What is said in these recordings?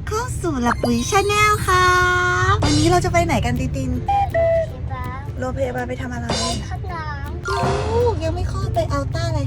บเข้าสู่หลับปุ๋ยชาแนลครับวันนี้เราจะไปไหนกันติตินชิบะโรงพยาบาลไปทำอะไรข้าวหลามลูกยังไม่คลอดไปอัลต้าเลย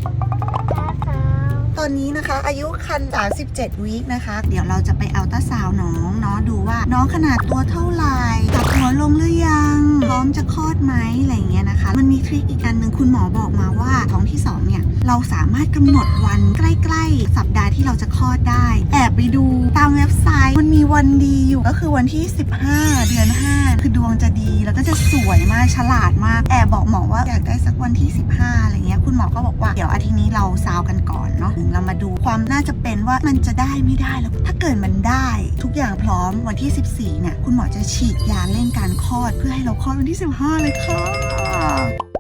ตาขาวตอนนี้นะคะ อายุคัน37วีคนะคะ เดี๋ยวเราจะไปอัลตราซาวน์น้องเนาะดูว่า น้องขนาดตัวเท่าไหร่ตับหัวลงหรือยังพร้อมจะคลอดไหมอะไรอย่างเงี้ยนะคะ มันมีทริคอีกอันหนึ่งคุณหมอบอกมาว่าท้องที่สองเนี่ย เราสามารถกำหนดวันใกล้ ๆ สัปดาห์ที่เราจะคลอดได้ แอบไปดูตามเว็บไซต์ มันมีวันดีอยู่ก็คือวันที่ 15 เดือน 5 คือดวงจะดีแล้วก็จะสวยมากฉลาดมาก แอบบอกหมอว่าอยากได้สักวันที่ 15 อะไรเงี้ยคุณหมอก็บอกว่าเดี๋ยวอาทิตย์นี้เราซาวกันก่อนเนาะเรามาดูความน่าจะเป็นว่ามันจะได้ไม่ได้แล้วถ้าเกิดมันได้ทุกอย่างพร้อมวันที่ 14เนี่ยคุณหมอจะฉีดยาเร่งการคลอดเพื่อให้เราคลอดวันที่ 15 เลยค่ะ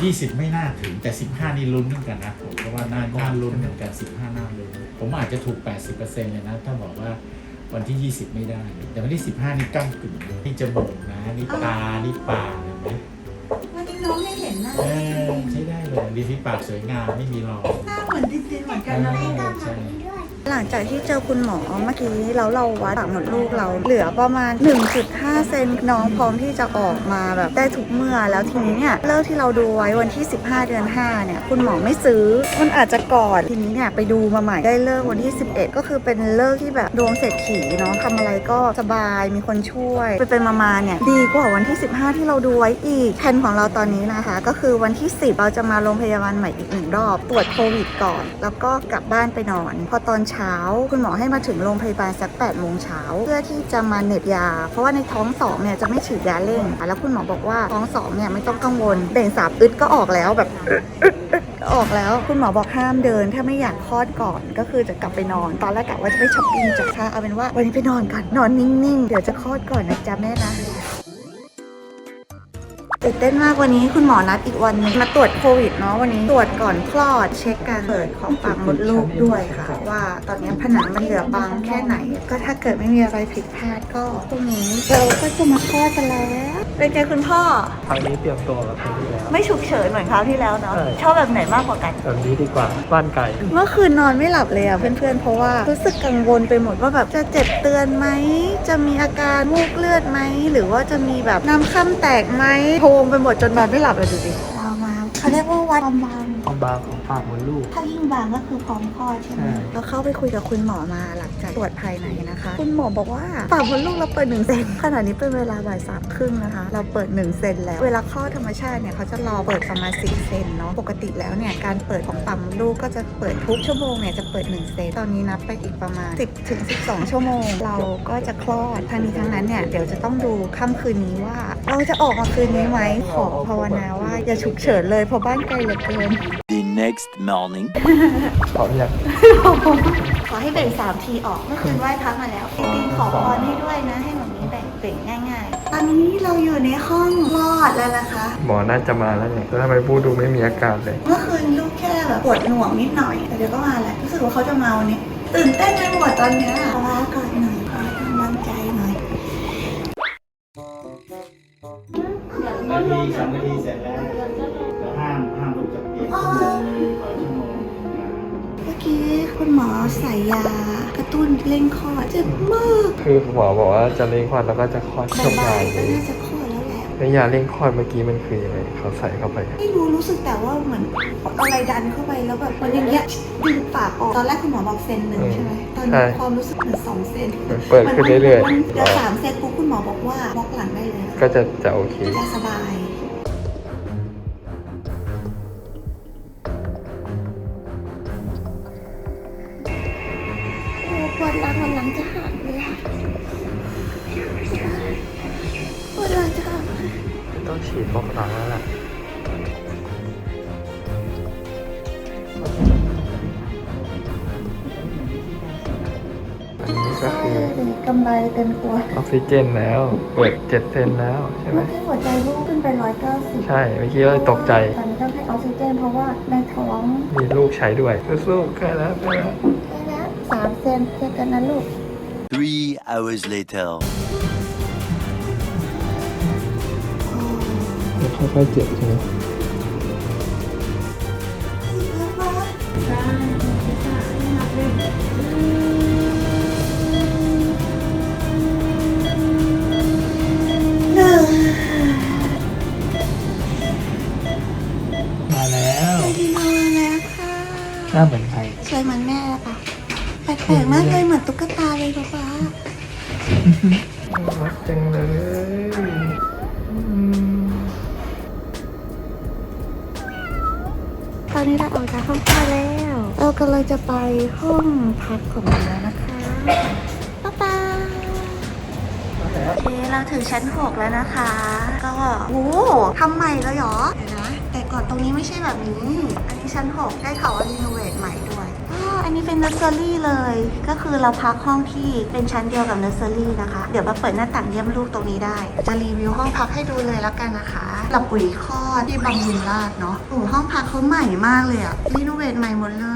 20ไม่น่าถึงแต่15นี่ลุ้นเหมือนกันนะผมเพราะว่าน่าน่าลุ้นเหมือนกัน15น่าลุ้นผมอาจจะถูก80%เลยนะถ้าบอกว่าวันที่20ไม่ได้ แต่วันที่15นี่ก้ากึ่งนะนี่จมูกนะนี่ตานี่ปากเห็นไหมวันนี้น้องไม่เห็นหน้าเออใช้ได้เลยดีที่ปากสวยงามไม่มีรอยหน้าเหมือนดินๆเหมือนเอกันนะอก็ใช่มันด้วย หลังจากที่เจอคุณหมอเมื่อกี้แล้วเราวัดปากมดลูกเรา เหลือประมาณ 1.5 เซนน้องพร้อมที่จะออกมาแบบได้ทุกเมื่อแล้วทีนี้เนี่ยเลิกที่เราดูไว้วันที่ 15 เดือน 5 เนี่ย คุณหมอไม่ซื้อ มันอาจจะก่อนทีนี้เนี่ยไปดูมาใหม่ได้เลิกวันที่ 11 ก็คือเป็นเลิกที่แบบดวงเศรษฐีเนาะทำอะไรก็สบายมีคนช่วยไปเป็นมาๆเนี่ยดีกว่าวันที่ 15 ที่เราดูไว้อีกแผนของเราตอนนี้นะคะ ก็คือวันที่ 10 เราจะมาโรงพยาบาลใหม่อีกหนึ่งรอบตรวจโควิดก่อน แล้วก็กลับบ้านไปนอน พอตอนเช้าคุณหมอให้มาถึงโรงพยาบาลสัก8โมงเช้าเพื่อที่จะมาเหน็บยา เพราะว่าในท้องสองเนี่ยจะไม่ฉีดยาเร่งแล้วคุณหมอบอกว่าท้องสองเนี่ยไม่ต้องกังวลเบ่งสามอึดก็ออกแล้วแบบออกแล้วคุณหมอบอกห้ามเดิน ถ้าไม่อยากคลอดก่อนก็คือจะกลับไปนอน ตอนแรกกะว่าจะไปช้อปปิ้งจากค่าเอาเป็นว่าวันนี้ไปนอนก่อนนอนนิ่งๆ เดี๋ยวจะคลอดก่อนนะจ๊ะแม่นะ ตื่นเต้นมากวันนี้คุณหมอนัดอีกวันหนึงมาตรวจโควิดเนาะวันนี้ตรวจก่อนคลอดเช็คการเปิดของปากมดลูกด้วยค่ะ ว่าตอนนี้ผนังมันเหลือบางแค่ไหน ก็ถ้าเกิดไม่มีอะไรผิดพลาดก็ตรงนี้เราก็จะมาคลอดกันแล้ว เป็นไงคุณพ่อ ครั้งนี้เตรียมตัวกับครั้งที่แล้ว ไม่ฉุกเฉินเหมือนคราวที่แล้วเนาะใช่ ชอบแบบไหนมากกว่ากัน แบบนี้ดีกว่าบ้านไก่เมื่อคืนนอนไม่หลับเลยอะเพื่อนๆ เพราะว่ารู้สึกกังวลไปหมดว่าแบบจะเจ็บเตือนไหม จะมีอาการมูกเลือดไหม หรือว่าจะมีแบบน้ำค่ำแตกไหมโพงไปหมดจนนอนไม่หลับเลยดูดิเรามาเขาเรียกว่าวัดความบาง ความบางของปากมดลูก ถ้ายิ่งบางก็คือพร้อมคลอดใช่ไหมใช่ เราเข้าไปคุยกับคุณหมอมาหลังจากตรวจภายในนะคะ คุณหมอบอกว่าปากมดลูกเราเปิดหนึ่งเซนขณะนี้เป็นเวลาบ่ายสามครึ่งนะคะ เราเปิดหนึ่งเซนแล้ว เวลาคลอดธรรมชาติเนี่ยเขาจะรอเปิดประมาณสิบเซนเนาะ ปกติแล้วเนี่ยการเปิดของปากมดลูกก็จะเปิดทุกชั่วโมงเนี่ยจะเปิดหนึ่งเซน ตอนนี้นับไปอีกประมาณ 10ถึง12 ชั่วโมง เราก็จะคลอดทั้งนี้ทั้งนั้นเนี่ยเดี๋ยวจะต้องดูค่ำคืนนี้ว่า เราจะออกมาคืนนี้ไหมขอภาวนาว่าอย่าฉุกเฉินเลยเพราะบ้านไกลเหลือเกิน The next morning. พร้อมยังขอให้แบ่งสามทีออกเมื่อคืนไหว้พระมาแล้วจริงๆขอพรให้ด้วยนะ ให้แบบนี้แบ่งเบ่งง่ายๆ ตอนนี้เราอยู่ในห้องคลอดแล้วนะคะ หมอน่าจะมาแล้วเนี่ยแล้วทำไมพูดดูไม่มีอาการเลย เมื่อคืนลูกแค่แบบปวดหน่วงนิดหน่อยแต่เดี๋ยวก็มาแหละรู้สึกว่าเขาจะมาวันนี้ตื่นเต้นไปหมดตอนเนี้ยขอลาก่อนหน่อยขอให้กำลังใจหน่อยนาทีสองนาทีเสร็จแล้ว หมอใส่ยากระตุ้นเร่งคลอดเจ็บมากคือหมอบอกว่าจะเร่งคลอดแล้วก็จะคลอดช่วงบ่าบ่ายยๆเลก็ยน่าจะคลอดแล้วแหละแล้วยาเร่งคลอดเมื่อกี้มันคือยังไงเขาใส่เข้าไปไม่รู้รู้สึกแต่ว่าเหมือนเอาอะไรดันเข้าไปแล้วแบบมันอย่างเงี้ยดึงปากออกตอนแรกคุณหมอบอกเซนหนึ่งอืมใช่ไหมตอนใช่นี้ความรู้สึกเหมือนสองเซนมันเปิดขึ้นเรื่อยมันเดี๋ยวๆสามเซนปุ๊บคุณหมอบอกว่าบล็อกหลังได้เลยก็จะจะโอเคจะสบาย ฉีดบล็อกหลังแล้วล่ะอันนี้ก็คือกำไรเต็มตัวออกซิเจนแล้วเปิดเจ็ดเซนแล้วใช่ไหมเมื่อกี้หัวใจลูกขึ้นไปร้อยเก้าสิบใช่เมื่อกี้เราตกใจตอนนี้ต้องให้ออกซิเจนเพราะว่าในท้องมีลูกใช้ด้วยสู้ๆใกล้แล้วใกล้แล้วแค่นั้นสามเซนเจอกันนะลูก Three hours later. มันค่อ ห้องพักของเราแล้วนะคะป๊าป๊าโอเคเราถึงชั้น 6 แล้วนะคะ ก็โอ้โหทำใหม่เลยเหรอเดี๋ยวนะแต่ก่อนตรงนี้ไม่ใช่แบบนี้ อันนี้ชั้น 6 ได้ข่าวว่ารีโนเวทใหม่ด้วยอ๋ออันนี้เป็นเนอร์เซอรี่เลย ก็คือเราพักห้องที่เป็นชั้นเดียวกับเนอร์เซอรี่นะคะ เดี๋ยวมาเปิดหน้าต่างเยี่ยมลูกตรงนี้ได้ จะรีวิวห้องพักให้ดูเลยแล้วกันนะคะหลับปุ๋ยคอดที่บำรุงราษฎร์เนาะโอ้ห้องพักเขาใหม่มากเลยอะรีโนเวทใหม่หมดเลย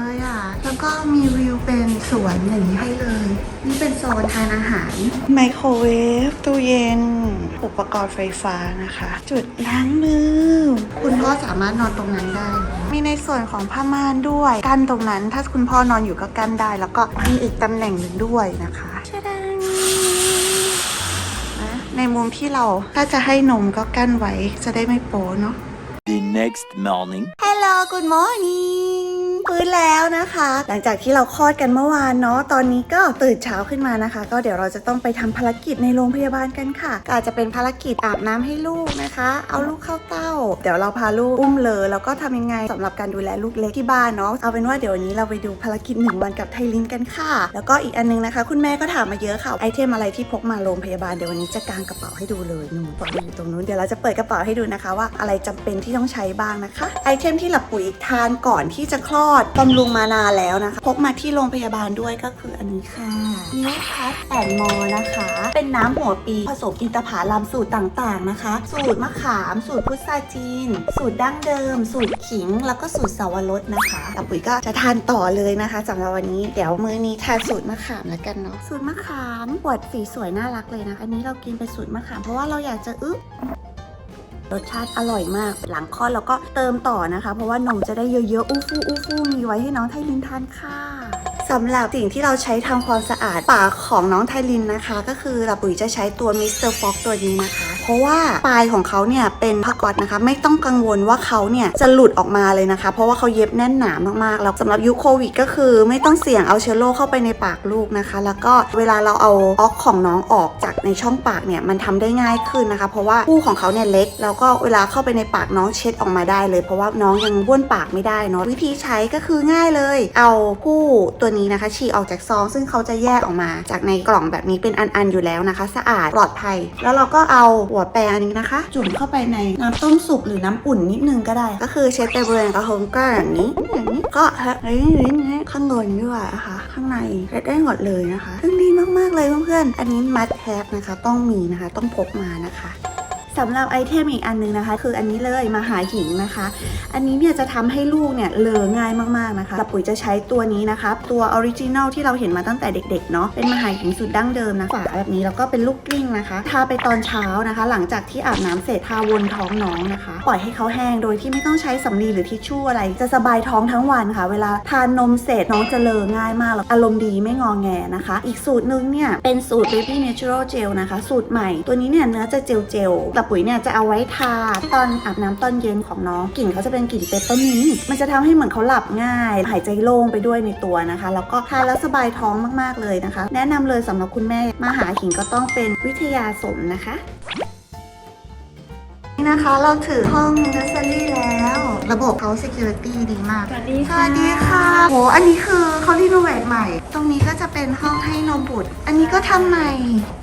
แล้วก็มีวิวเป็นสวนอย่างนี้ให้เลย นี่เป็นโซนทานอาหาร ไมโครเวฟตู้เย็น อุปกรณ์ไฟฟ้านะคะ จุดล้างมือ คุณพ่อสามารถนอนตรงนั้นได้ มีในส่วนของผ้าม่านด้วยกั้นตรงนั้น ถ้าคุณพ่อนอนอยู่ก็กั้นได้ แล้วก็มีอีกตำแหน่งหนึ่งด้วยนะคะชะดังนะในมุมที่เราถ้าจะให้นมก็กั้นไว้จะได้ไม่โป๊เนาะ The next morning. Hello good morning ฟื้นแล้วนะคะ หลังจากที่เราคลอดกันเมื่อวานเนาะตอนนี้ก็ตื่นเช้าขึ้นมานะคะ ก็เดี๋ยวเราจะต้องไปทำภารกิจในโรงพยาบาลกันค่ะก็อาจจะเป็นภารกิจอาบน้ำให้ลูกนะคะ เอาลูกเข้าเต้า เดี๋ยวเราพาลูกอุ้มเลยแล้วก็ทำยังไงสำหรับการดูแลลูกเล็กที่บ้านเนาะเอาเป็นว่าเดี๋ยววันนี้เราไปดูภารกิจหนึ่งวันกับไทลินกันค่ะ แล้วก็อีกอันนึงนะคะ คุณแม่ก็ถามมาเยอะค่ะไอเทมอะไรที่พกมาโรงพยาบาลเดี๋ยววันนี้จะกางกระเป๋าให้ดูเลยหนูกระเป๋าอยู่ตรงนู้นเดี๋ยวเราจะเปิดกระเป๋าให้ดูนะคะ ว่าอะไรจำเป็นที่ต้องใช้บ้างนะคะ ไอเทมที่หลับปุ๋ยทานก่อนที่จะคลอดบำรุงมานานแล้วนะคะ พกมาที่โรงพยาบาลด้วยก็คืออันนี้ค่ะมิวพัทแอนมอนะคะ เป็นน้ำหัวปีผสมอินทผลัมสูตรต่างๆนะคะ สูตรมะขาม สูตรพุทราจีน สูตรดั้งเดิม สูตรขิง แล้วก็สูตรสวรสนะคะหลับปุ๋ยก็จะทานต่อเลยนะคะสำหรับวันนี้เดี๋ยวมื้อนี้ทานสูตรมะขามแล้วกันเนาะสูตรมะขามขวดสีสวยน่ารักเลยนะคะอันนี้เรากินเป็นสูตรมะขามเพราะว่าเราอยากจะอึ๊บ รสชาติอร่อยมาก หลังคลอดแล้วก็เติมต่อนะคะ เพราะว่านมจะได้เยอะๆ อู้ฟู่อู้ฟู่มีไว้ให้น้องไทลินทานค่ะสำหรับสิ่งที่เราใช้ทำความสะอาดปากของน้องไทลินนะคะ ก็คือเราปุ๋ยจะใช้ตัวมิสเตอร์ฟ็อกตัวนี้นะคะ ราะว่าปลายของเขาเนี่ยเป็นผ้าก๊อตนะคะ ไม่ต้องกังวลว่าเขาเนี่ยจะหลุดออกมาเลยนะคะ เพราะว่าเขาเย็บแน่นหนามากๆแล้วสำหรับยุคโควิดก็คือไม่ต้องเสี่ยงเอาเชื้อโรคเข้าไปในปากลูกนะคะ แล้วก็เวลาเราเอาออกของน้องออกจากในช่องปากเนี่ยมันทำได้ง่ายขึ้นนะคะ เพราะว่าผู้ของเขาเนี่ยเล็ก แล้วก็เวลาเข้าไปในปากน้องเช็ดออกมาได้เลย เพราะว่าน้องยังบ้วนปากไม่ได้เนาะวิธีใช้ก็คือง่ายเลย เอาผู้ตัวนี้นะคะ ฉีกออกจากซอง ซึ่งเขาจะแยกออกมาจากในกล่องแบบนี้เป็นอันๆอยู่แล้วนะคะ สะอาดปลอดภัย แล้วเราก็เอาหัวแปรงอันนี้นะคะ จุ่มเข้าไปในน้ำต้มสุกหรือน้ำอุ่นนิดนึงก็ได้ ก็คือเช็ดไปบริเวณกระหงก็อย่างนี้อย่างนี้ก็เฮ้ยข้างบนด้วยนะคะข้างในเช็ดได้หมดเลยนะคะซึ่งดีมากๆเลยเพื่อนๆอันนี้มัดแท็บนะคะ ต้องมีนะคะ ต้องพกมานะคะ สำหรับไอเทมอีกอันนึงนะคะ คืออันนี้เลยมาหาหิงนะคะ อันนี้เนี่ยจะทำให้ลูกเนี่ยเลอง่ายมากๆนะคะแต่ปุ๋ยจะใช้ตัวนี้นะคะ ตัวออริจินัลที่เราเห็นมาตั้งแต่เด็กๆเนาะเป็นมาหาหิงสูตรดั้งเดิมนะฝาแบบนี้แล้วก็เป็นลูกกลิ้งนะคะ ทาไปตอนเช้านะคะ หลังจากที่อาบน้ำเสร็จทาวนท้องน้องนะคะ ปล่อยให้เขาแห้งโดยที่ไม่ต้องใช้สำลีหรือทิชชู่อะไร จะสบายท้องทั้งวันค่ะ เวลาทานนมเสร็จน้องจะเลอง่ายมากแล้วอารมณ์ดีไม่งอแงนะคะ อีกสูตรนึงเนี่ยเป็นสูตร Baby Natural Gel นะคะ สูตรใหม่ตัวนี้เนี่ยเนื้อจะเจลเจลๆแต่ปุ๋ยเนี่ยจะเอาไว้ทาตอนอาบน้ำตอนเย็นของน้องกลิ่นเขาจะเป็นกลิ่นเปปเปอร์มินต์มันจะทำให้เหมือนเขาหลับง่าย หายใจโล่งไปด้วยในตัวนะคะ แล้วก็ทานแล้วสบายท้องมากๆเลยนะคะ แนะนำเลยสำหรับคุณแม่มาหาหิงก็ต้องเป็นวิทยาสมนะคะ นี่นะคะเราถือห้องเนอร์เซอรี่แล้ว ระบบเขา security ดีมากสวัสดีสค่ะวัสดีค่ะโหอันนี้คือเขารีโนเวทใหม่ ตรงนี้ก็จะเป็นห้องให้นมบุตร อันนี้ก็ทำใหม่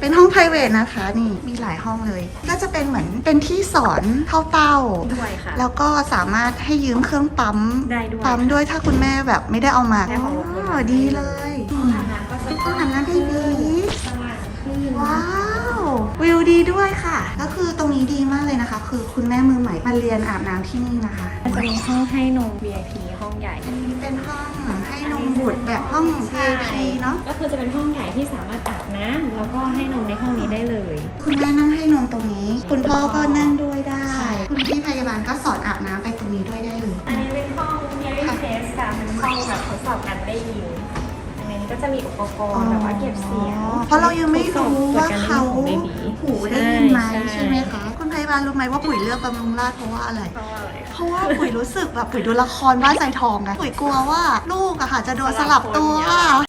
เป็นห้อง p r i v a t นะคะนี่มีหลายห้องเลย ก็จะเป็นเหมือนเป็นที่สอนเข้าเต้า ด้วยค่ะ แล้วก็สามารถให้ยืมเครื่องปั๊ม ได้ด้วยปั๊มด้วยถ้าคุณแม่แบบไม่ได้เอามาได้ของรถอ๋อดีเลยอืมน้ำก็จะห้องอาบน้ำให้บี สว่างขึ้น ว้าว วิวดีด้วยค่ะ ก็คือตรงนี้ดีมากเลยนะคะ คือคุณแม่มือใหม่มาเรียนอาบน้ำที่นี่นะคะ มันจะมีห้องให้นม VIP ห้องใหญ่ อันนี้เป็นห้องให้นมบุตรแบบห้อง VIP เนาะ ก็คือจะเป็นห้องใหญ่ที่สามารถอาบน้ำแล้วก็ให้นมในห้องนี้ได้เลย คุณแม่นั่งให้นมตรงนี้ คุณพ่อก็นั่งด้วยได้ คุณพี่พยาบาลก็สอนอาบน้ำไปตรงนี้ด้วยได้เลย อันนี้เป็นห้อง hearing test ค่ะเป็นห้องแบบทดสอบการได้ยินอันนี้นี้ ก็จะมีอุปกรณ์แบบว่าเก็บเสียงเพราะเรายังไม่รู้ว่าเขาตรวจการได้ยินของ baby หูได้ยินไหมใช่ใช่ไหมคะคุณพยาบาลรู้ไหมว่าปุ๋ยเลือกบำรุงราษฎร์เพราะว่าอะไรเพราะว่าอะไร เพราะว่าปุ๋ยรู้สึกแบบปุ๋ยดูละครบ้านใจทองไงปุ๋ยกลัวว่าลูกอะค่ะจะโดนสลับตัวเรื่องนี้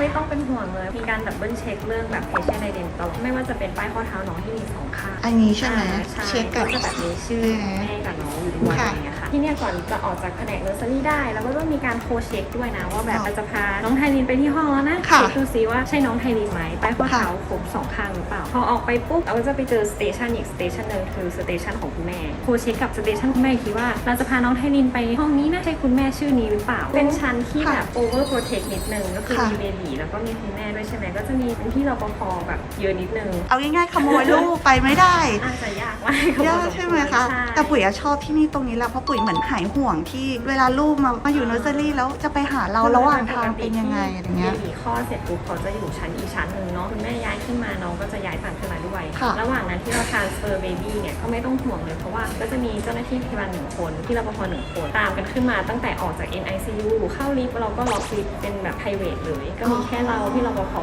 ไม่ต้องเป็นห่วงเลย มีการดับเบิลเช็คเรื่องแบบ patient identity ตลอดไม่ว่าจะเป็นป้ายข้อเท้าน้องที่มีสองข้างอันนี้ใช่ไหมอ่าใช่เช็คกับ ก็จะแบบมีชื่อแม่กับน้องอยู่ด้วยค่ะ อะไรเงี้ยค่ะ ที่เนี่ยก่อนจะออกจากแผนกเนอร์เซอรี่ได้ แล้วก็ต้องมีการโคเช็คด้วยนะว่าแบบค่ะเราจะพาน้องไทลินไปที่ห้องแล้วนะค่ะเช็คดูซิว่าใช่น้องไทลินไหมป้ายข้อค่ะเท้าครบสองข้างหรือเปล่า พอออกไปปุ๊บเราก็จะไปเจอสเตชันอีกสเตชันหนึ่งคือสเตชันของคุณแม่โคเช็คกับสเตชันคุณแม่อีกทีว่าเราจะพาน้องไทลินไปห้องนี้นะใช่คุณแม่ชื่อนี้หรือเปล่า เป็นชั้นที่แบบ over protect นิดนึงก็คือค่ะ มีเบบีแล้วก็มีคุณแม่ด้วยใช่ไหมก็จะมีเป็นที่รปภแบบเยอะนิดนึง เอาง่ายๆขโมยลูกไปไม่ได้ อาจจะยากมากยากใช่ไหมคะใช่แต่ปุ๋ยอะชอบที่นี่ตรงนี้แหละเพราะปุ๋ยเหมือนหายห่วงที่เวลาลูกมามาอยู่เนอร์เซอรี่แล้วจะไปหาเราระหว่างทางเป็นยังไงอะไรเงี้ยเบบีข้อดเสร็จปุ๊บเขาจะอยู่ชั้นอีกชั้นหนึ่งเนาะคุณแม่ย้ายขึ้นมาน้องก็จะย้ายตามขึ้นมาด้วยค่ะระหว่างนั้นที่เรา transfer baby เนี่ยก็ไม่ต้องห่วงเลยเพราะว่าก็จะมีเจ้าหน้าที่พยาบาลหนึ่งคนที่รปภหนึ่งคนตามกันขึ้นมาตั้งแต่ออกจาก NICU เข้าลิฟต์เราก็ล็อกลิฟต์เป็นแบบ private เลยก็มีแค่เราที่รปภ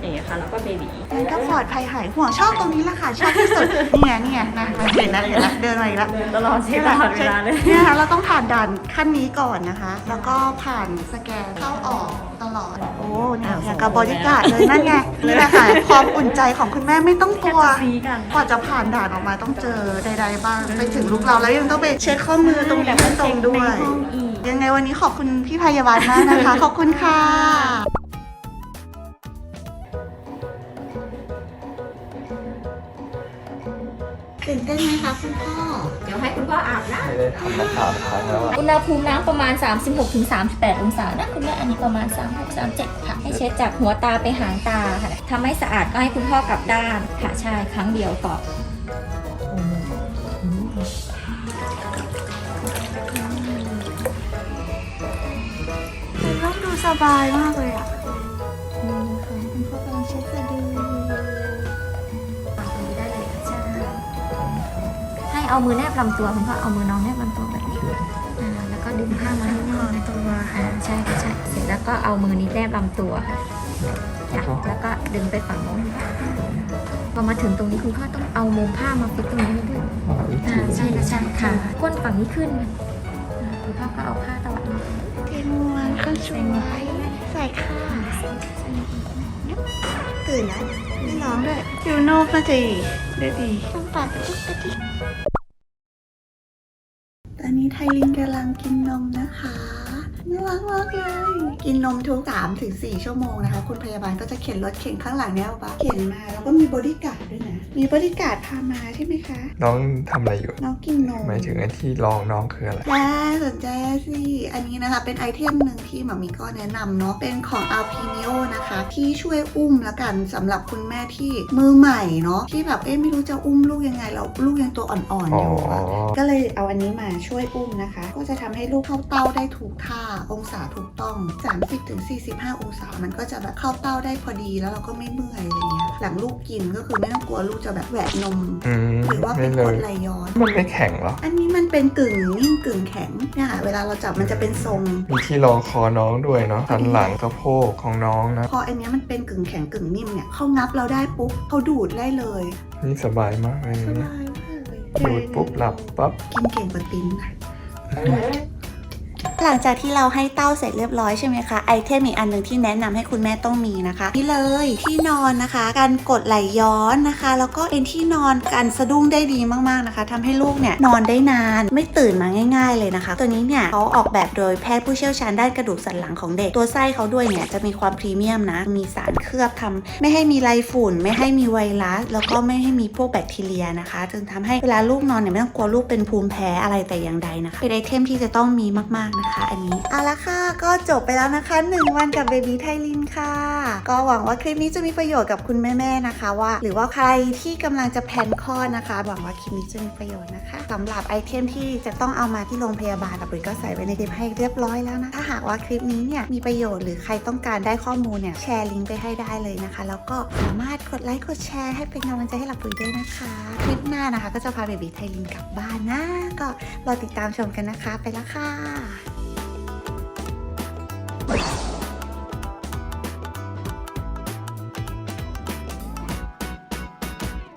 อย่างเงี้ยค่ะแล้วก็เบบีมันก็ปลอดภัยหายห่วงชอบตรงนี้แหละค่ะชอบที่สุดเนี่ยเนี่ยนะมาเห็นนะเห็นละเดินมาอีกแล้วเดินตลอดเช็คตลอดเวลาเลยเนี่ยค่ะเราต้องผ่านด่านขั้นนี้ก่อนนะคะ แล้วก็ผ่านสแกนเข้าออกตลอดโอ้เนี่ยอย่างกับบริการดเลยนั่นไงนี่แหละค่ะความอุ่นใจของคุณแม่ไม่ต้องกลัวแค่จะซีกันกว่าจะผ่านด่านออกมาต้องเจอใดๆบ้างไปถึงลูกเราแล้วยังต้องไปเช็คข้อมือตรงนี้ให้ตรงด้วยในห้องอีกยังไงวันนี้ขอบคุณพี่พยาบาลมากนะคะ ขอบคุณค่ะ ตื่นเต้นไหมคะคุณพ่อ เดี๋ยวให้คุณพ่ออาบนะไม่ได้ทำมาสามครั้งแล้วอะอุณหภูมิน้ำประมาณ 36-38 องศานะคุณแม่อันนี้ประมาณ 36-37 ค่ะ ให้เช็ดจากหัวตาไปหางตาค่ะถ้าไม่สะอาดก็ให้คุณพ่อกลับด้านค่ะใช่ครั้งเดียวก่อนคุณพ่อดูสบายมากเลยอะนี่ค่ะคุณพ่อกำลังเช็ดสะดือ เอามือแนบลำตัวคุณพ่อเอามือน้องแนบลำตัวแบบนี้อ่าแล้วก็ดึงผ้ามาให้แน่นตัวอ่าใช่ค่ะใช่เสร็จแล้วก็เอามือนี้แนบลำตัวค่ะจ้ะแล้วก็ดึงไปฝั่งโน้นพอมาถึงตรงนี้คุณพ่อต้องเอามุมผ้ามาปิดตรงนี้ให้ด้วยอ๋ออีกอ่าทีใช่ค่ะใช่ค่ะก้นฝั่งนี้ขึ้นอ่าคุณพ่อก็เอาผ้าตวัดมาเทนวนก็ช่วยใส่ค่ะตื่นแล้วไม่ร้องด้วยคิวโนกน่าจะดีได้ดีต้องปัดตุ๊กตาดิตอนนี้ ไทลินกำลังกินนมนะคะ น่ารักมากเลย กินนมทุก3ถึง4ชั่วโมงนะคะ คุณพยาบาลก็จะเข็นรถเข็นข้างหลังเนี้ยปะเข็นมาแล้วก็มีบริการดด้วยนะ มีบริการดพามาใช่ไหมคะ น้องทำอะไรอยู่น้องกินนม หมายถึงไอ้ที่รองน้องคืออะไร น่าสนใจสิ อันนี้นะคะ เป็นไอเทมหนึ่งที่หมามีก็แนะนำเนาะ เป็นของ Alpinio นะคะ ที่ช่วยอุ้มแล้วกันสำหรับคุณแม่ที่มือใหม่เนาะ ที่แบบเอ๊ะไม่รู้จะอุ้มลูกยังไงแล้วลูกยังตัวอ่อนๆอ๋ออยู่อะก็เลยเอาอันนี้มาช่วยอุ้มนะคะ ก็จะทำให้ลูกเข้าเต้าได้ถูกท่าองศาถูกต้อง 30-45 องศา มันก็จะแบบเข้าเต้าได้พอดีแล้วเราก็ไม่เมื่อยอะไรเงี้ย หลังลูกกินก็คือไม่ต้องกลัวลูกจะแบบแหวกนม อืมหรือว่าไม่เป็นเลกรยดไหลย้อน มันไม่แข็งเหรอ อันนี้มันเป็นกึ่งนิ่มกึ่งแข็งเนี่ยค่ะเวลาเราจับมันจะเป็นทรง มีที่รองคอน้องด้วยเนาะสันหลังสะโพกของน้องนะ พออันเนี้ยมันเป็นกึ่งแข็งกึ่งนิ่มเนี่ยเขางับเราได้ปุ๊บเขาดูดได้เลยนี่สบายมากเลยสเนี่ยบายมากเลยดูดปุ๊บหลับปั๊บ กินเก่งกว่าติ้นค่ะ หลังจากที่เราให้เต้าเสร็จเรียบร้อยใช่ไหมคะไอเทมอีกอันหนึ่งที่แนะนำให้คุณแม่ต้องมีนะคะ นี่เลยที่นอนนะคะการกดไหลย้อนนะคะ แล้วก็เป็นที่นอนกันสะดุ้งได้ดีมากๆนะคะทำให้ลูกเนี่ยนอนได้นานไม่ตื่นมาง่าย ๆ เลยนะคะ ตัวนี้เนี่ยเขาออกแบบโดยแพทย์ผู้เชี่ยวชาญด้านกระดูกสันหลังของเด็กตัวไส้เขาด้วยเนี่ยจะมีความพรีเมียมนะ มีสารเคลือบทำไม่ให้มีไรฝุ่น ไม่ให้มีไวรัสแล้วก็ไม่ให้มีพวกแบคทีเรียนะคะจึงทำให้เวลาลูกนอนเนี่ยไม่ต้องกลัวลูกเป็นภูมิแพ้อะไรแต่อย่างใดนะคะเป็นไอเทมที่จะต้องมีมากๆนะคะอันนี้เอาละค่ะก็จบไปแล้วนะคะ 1 วันกับเบบีไทลินค่ะ ก็หวังว่าคลิปนี้จะมีประโยชน์กับคุณแม่ๆนะคะว่า หรือว่าใครที่กำลังจะแพนคลอดนะคะหวังว่าคลิปนี้จะมีประโยชน์นะคะสำหรับไอเทมที่จะต้องเอามาที่โรงพยาบาลอะปุ๋ยก็ใส่ไว้ในคลิปให้เรียบร้อยแล้วนะถ้าหากว่าคลิปนี้เนี่ยมีประโยชน์หรือใครต้องการได้ข้อมูลเนี่ยแชร์ลิงก์ไปให้ได้เลยนะคะ แล้วก็สามารถกดไลค์กดแชร์ให้เป็นกำลังใจให้หลับปุ๋ยด้วยนะคะ คลิปหน้านะคะ ก็จะพาเบบีไทลินกลับบ้านนะก็รอติดตามชมกันนะคะไปแล้วค่ะ Let's go.